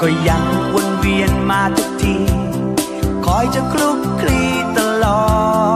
ก็ยังวนเวียนมาทุกที คอยจะคลุกคลีตลอด